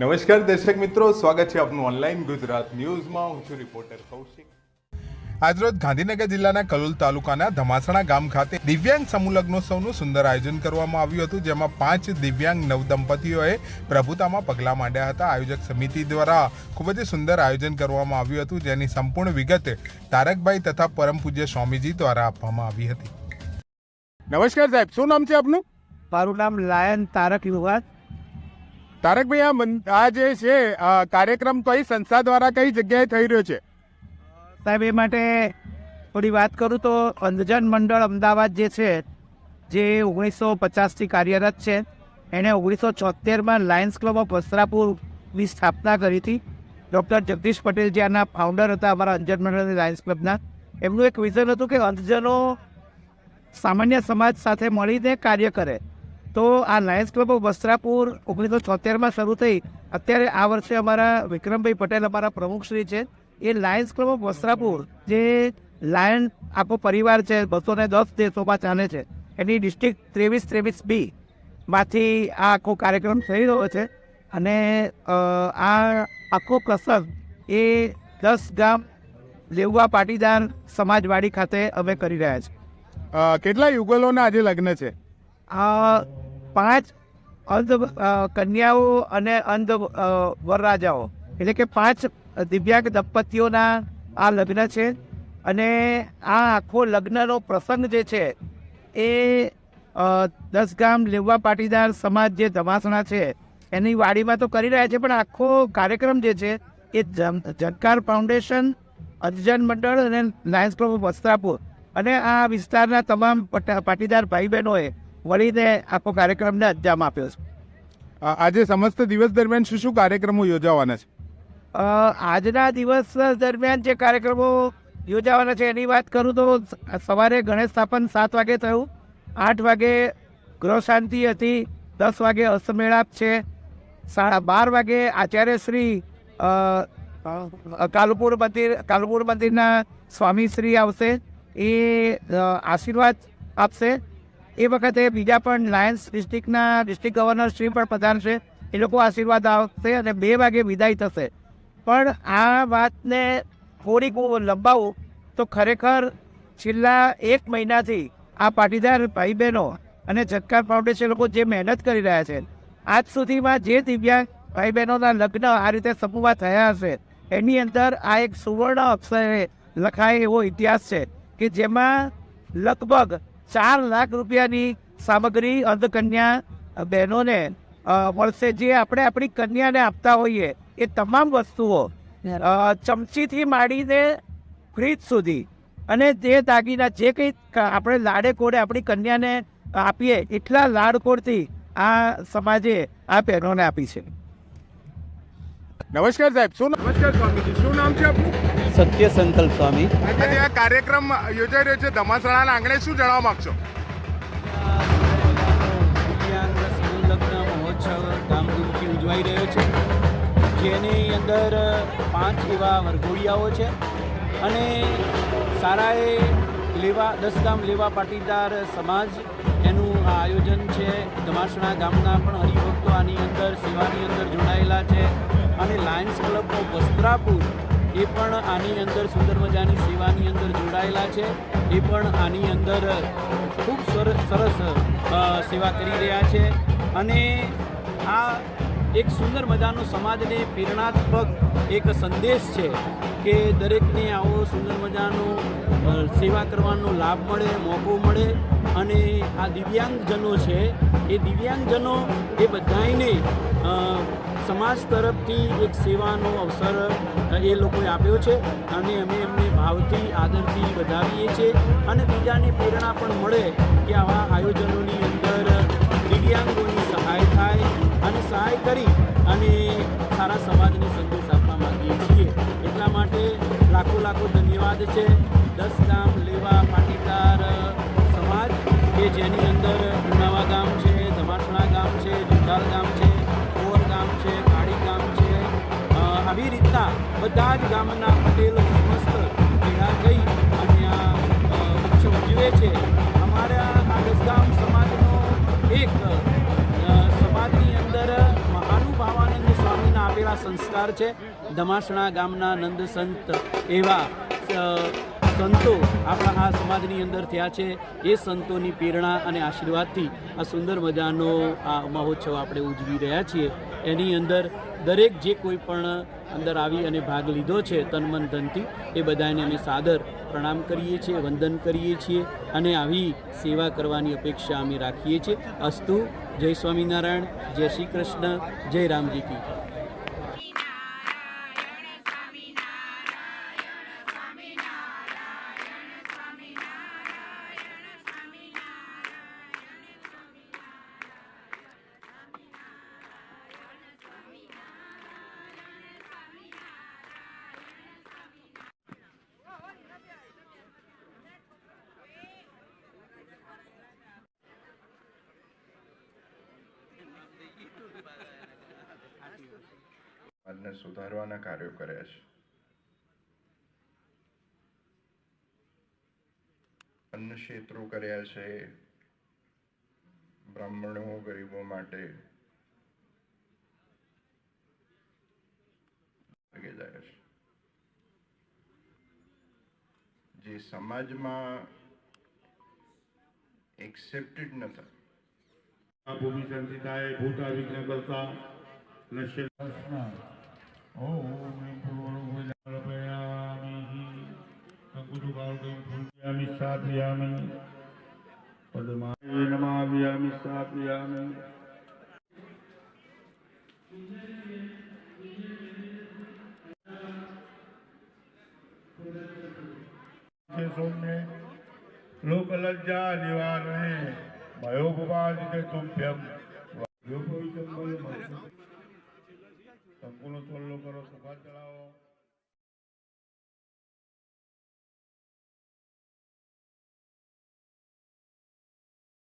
નમસ્કાર દર્શક મિત્રો સ્વાગત છે આપનું ઓનલાઈન ગુજરાત ન્યૂઝમાં. હું છું રિપોર્ટર કૌશિક. આજરોજ ગાંધીનગર જિલ્લાના કલોલ તાલુકાના ધમાસણા ગામ ખાતે દિવ્યાંગ સમૂહલગ્નોત્સવનું સુંદર આયોજન કરવામાં આવ્યું હતું જેમાં પાંચ દિવ્યાંગ નવદંપતીઓએ પ્રભુતામાં પગલાં માંડ્યા હતા. આયોજક સમિતિ દ્વારા ખૂબ જ સુંદર આયોજન કરવામાં આવ્યું હતું જેની સંપૂર્ણ વિગત તારકભાઈ તથા પરમ પૂજ્ય સ્વામીજી દ્વારા આપવામાં આવી હતી. નમસ્કાર સાહેબ શું નામ છે આપનું? મારું નામ લાયન તારક યુવાન તારકભાઈ આ જે છે કાર્યક્રમ કઈ સંસ્થા દ્વારા કઈ જગ્યાએ થઈ રહ્યો છે? સાહેબ, એ માટે થોડી વાત કરું તો અંધજન મંડળ અમદાવાદ જે છે, જે ઓગણીસો પચાસથી કાર્યરત છે, એણે ઓગણીસો ચોતેરમાં લાયન્સ ક્લબ ઓફ વસ્ત્રાપુરની સ્થાપના કરી હતી. ડૉક્ટર જગદીશ પટેલ જે આના ફાઉન્ડર હતા અમારા અંધજન મંડળ લાયન્સ ક્લબના. એમનું એક વિઝન હતું કે અંધજનો સામાન્ય સમાજ સાથે મળીને કાર્ય કરે. તો આ લાયન્સ ક્લબ ઓફ વસ્ત્રાપુર ઓગણીસો છોતેરમાં શરૂ થઈ. અત્યારે આ વર્ષે અમારા વિક્રમભાઈ પટેલ અમારા પ્રમુખશ્રી છે. એ લાયન્સ ક્લબ ઓફ વસ્ત્રાપુર જે લાયન આખો પરિવાર છે બસો ને દસ દેશોમાં ચાલે છે. એની ડિસ્ટ્રિક્ટ ત્રેવીસ ત્રેવીસ બી માંથી આ આખો કાર્યક્રમ થઈ રહ્યો છે. અને આ આખો પ્રસંગ એ દસ ગામ લેવવા પાટીદાર સમાજવાડી ખાતે અમે કરી રહ્યા છીએ. કેટલા યુગલોના આજે લગ્ન છે? આ પાંચ અંધ કન્યાઓ અને અંધ વરરાજાઓ. એટલે કે પાંચ દિવ્યાંગ દંપતીઓના આ લગ્ન છે. અને આ આખો લગ્નનો પ્રસંગ જે છે એ દસ ગામ લેવા પાટીદાર સમાજ જે ધમાસણા છે, એની વાડીમાં તો કરી રહ્યા છે, પણ આખો કાર્યક્રમ જે છે એ જનકાર ફાઉન્ડેશન, અર્જન મંડળ અને લાયન્સ ક્લબ ઓફ વસ્ત્રાપુર. અને આ વિસ્તારના તમામ પટા- પાટીદાર ભાઈ બહેનોએ વળીને આખો કાર્યક્રમને અંજામ આપ્યો છે. આજે સમસ્ત દિવસ દરમિયાન શું શું કાર્યક્રમો યોજાવાના છે? આજના દિવસ દરમિયાન જે કાર્યક્રમો યોજાવાના છે એની વાત કરું તો સવારે ગણેશ સ્થાપન સાત વાગે થયું. આઠ વાગે ગૃહ શાંતિ હતી દસ વાગે અસ્તમેળાપ છે સાડા બાર વાગે આચાર્ય શ્રી અ, અ, કાલુપુર મંદિર કાલુપુર મંદિરના સ્વામી શ્રી આવશે. એ આશીર્વાદ આપશે. એ વખતે બીજા પણ લાયન્સ ડિસ્ટ્રિક્ટના ડિસ્ટ્રિક્ટ ગવર્નર શ્રી પણ પ્રધાન છે. એ લોકો આશીર્વાદ આવશે અને બે વાગે વિદાય થશે. પણ આ વાતને થોડીક લંબાવું તો ખરેખર છેલ્લા એક મહિનાથી આ પાટીદાર ભાઈ બહેનો અને જતકાર ફાઉન્ડેશન લોકો જે મહેનત કરી રહ્યા છે, આજ સુધીમાં જે દિવ્યાંગ ભાઈ બહેનોના લગ્ન આ રીતે સમૂહમાં થયા હશે, એની અંદર આ એક સુવર્ણ અક્ષરે લખાય એવો ઇતિહાસ છે કે જેમાં લગભગ ચાર લાખ રૂપિયાની સામગ્રી અંધકન્યા બહેનોને મળશે. જે આપણે આપણી કન્યાને આપતા હોઈએ એ તમામ વસ્તુઓ ચમચીથી માંડીને ફ્રીજ સુધી. અને જે દાગીના જે કંઈ આપણે લાડે કોડે આપણી કન્યાને આપીએ એટલા લાડકોડથી આ સમાજે આ બહેનોને આપી છે. નમસ્કાર સાહેબ શું નમસ્કાર સ્વામીજી શું નામ છે આપનું? સત્ય સંકલ્પ સ્વામી. આજે આ કાર્યક્રમ યોજાઈ રહ્યો છે ધમાસણાના આંગણે શું જણાવવા માંગશો? ધામધૂમથી ઉજવાઈ રહ્યો છે જેની અંદર પાંચ એવા વરઘોડિયાઓ છે અને સારાએ લેવા દસ ગામ લેવા પાટીદાર સમાજ. એનું આ આયોજન છે ધમાસણા ગામના પણ હરિભક્તો આની અંદર સેવાની અંદર જોડાયેલા છે. અને લાયન્સ ક્લબ ઓફ વસ્ત્રાપુર એ પણ આની અંદર સુંદર મજાની સેવાની અંદર જોડાયેલા છે. એ પણ આની અંદર ખૂબ સર, સરસ સેવા કરી રહ્યા છે. અને આ એક સુંદર મજાનો સમાજને પ્રેરણાત્મક એક સંદેશ છે કે દરેકને આવો સુંદર મજાનો સેવા કરવાનો લાભ મળે, મોકો મળે. અને આ દિવ્યાંગજનો છે એ દિવ્યાંગજનો એ બધાને સમાજ તરફથી એક સેવાનો અવસર એ લોકોએ આપ્યો છે અને અમે એમને ભાવથી આદરથી વધાવીએ છીએ અને બીજાને પ્રેરણા પણ મળે કે આવા આયોજનોની અંદર દિવ્યાંગોની સહાય થાય અને સહાય કરી અને સારા સમાજને સંદેશ આપવા માંગીએ છીએ. એટલા માટે લાખો લાખો ધન્યવાદ છે. દસ ગામ લેવા પાટીદાર સમાજ કે જેની અંદર છે ગામ છે કોર ગામ છે કાળી ગામ છે. આવી રીતના બધા જ ગામના પટેલો સમસ્ત ભેગા થઈ અને આ ઉત્સવ ઉજવે છે. અમારા આ દસગામ સમાજનો એક સમાજની અંદર મહાનુભાવાનંદ સ્વામીના આપેલા સંસ્કાર છે. ધમાસણા ગામના નંદ સંત એવા સંતો આપણા આ સમાજની અંદર થયા છે એ સંતોની પ્રેરણા અને આશીર્વાદથી આ સુંદર મજાનો આ મહોત્સવ આપણે ઉજવી રહ્યા છીએ. એની અંદર દરેક જે કોઈ પણ અંદર આવી અને ભાગ લીધો છે, તન મન ધનથી, એ બધાને અમે સાદર પ્રણામ કરીએ છીએ, વંદન કરીએ છીએ અને આવી સેવા કરવાની અપેક્ષા અમે રાખીએ છીએ. અસ્તુ, જય સ્વામિનારાયણ, જય શ્રી કૃષ્ણ, જય રામજી કી આજને સુધારવાના કાર્યો કર્યા છે. અન્ય ક્ષેત્રો કર્યા છે. બ્રાહ્મણો, ગરીબો માટે જે સમાજમાં એક્સેપ્ટેડ આ ભૂમિ સંચિતાય ભૂતા વિઘ્ન કરતા નશ્ય ઓમ પૂર્વરૂપયામિ અંકુટુકાળકં ફૂલયામિ સ્થાપયામિ પદ્માય નમાવ્યામિ સ્થાપયામિ જે સૌમ્ય લોકલજ્જા નિવારણે હુમલો કરો સભા ચલાવો